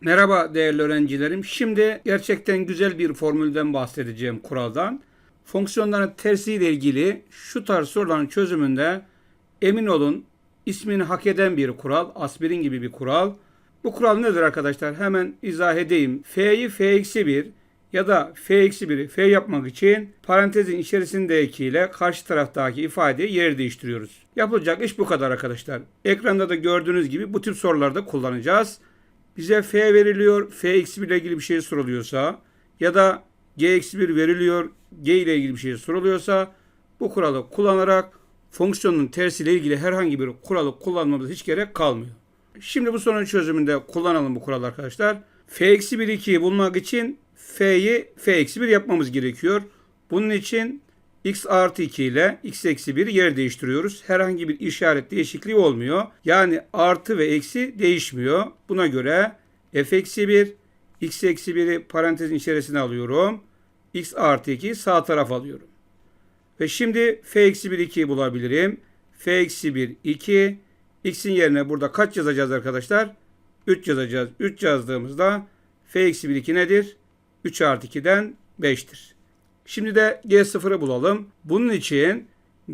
Merhaba değerli öğrencilerim. Şimdi gerçekten güzel bir formülden bahsedeceğim kuraldan. Fonksiyonların tersiyle ilgili şu tarz soruların çözümünde emin olun ismini hak eden bir kural, aspirin gibi bir kural. Bu kural nedir arkadaşlar? Hemen izah edeyim. F'yi f-1 ya da f-1'i f yapmak için parantezin içerisindekiyle karşı taraftaki ifadeyi yer değiştiriyoruz. Yapılacak iş bu kadar arkadaşlar. Ekranda da gördüğünüz gibi bu tip sorularda kullanacağız bize f veriliyor, f eksi 1 ile ilgili bir şey soruluyorsa ya da g eksi 1 veriliyor, g ile ilgili bir şey soruluyorsa bu kuralı kullanarak fonksiyonun tersiyle ilgili herhangi bir kuralı kullanmamız hiç gerek kalmıyor. Şimdi bu sorunun çözümünde kullanalım bu kuralı arkadaşlar. f eksi 1 2'yi bulmak için f'yi f eksi 1 yapmamız gerekiyor. Bunun için x artı 2 ile x eksi 1 yer değiştiriyoruz. Herhangi bir işaret değişikliği olmuyor. Yani artı ve eksi değişmiyor. Buna göre f eksi 1, x eksi 1'i parantezin içerisine alıyorum. x artı 2'yi sağ tarafa alıyorum. Ve şimdi f eksi 1 2'yi bulabilirim. f eksi 1 2. x'in yerine burada kaç yazacağız arkadaşlar? 3 yazacağız. 3 yazdığımızda f eksi 1 2 nedir? 3 artı 2'den 5'tir. Şimdi de G0'ı bulalım. Bunun için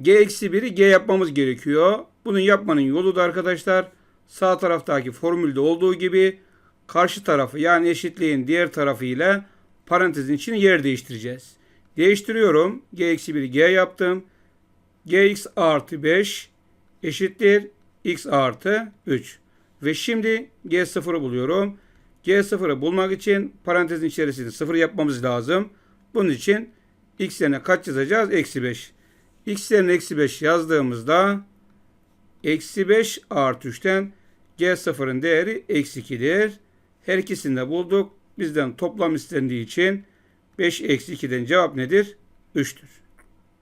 G-1'i G yapmamız gerekiyor. Bunu yapmanın yolu da arkadaşlar sağ taraftaki formülde olduğu gibi karşı tarafı yani eşitliğin diğer tarafı ile parantezin içini yer değiştireceğiz. Değiştiriyorum. G-1'i G yaptım. Gx artı 5 eşittir x artı 3. Ve şimdi G0'ı buluyorum. G0'ı bulmak için parantezin içerisinde 0 yapmamız lazım. Bunun için x yerine kaç yazacağız? Eksi 5. x yerine eksi 5 yazdığımızda eksi 5 artı 3'ten G0'ın değeri eksi 2'dir. Her ikisini de bulduk. Bizden toplam istendiği için 5 eksi 2'den cevap nedir? 3'tür.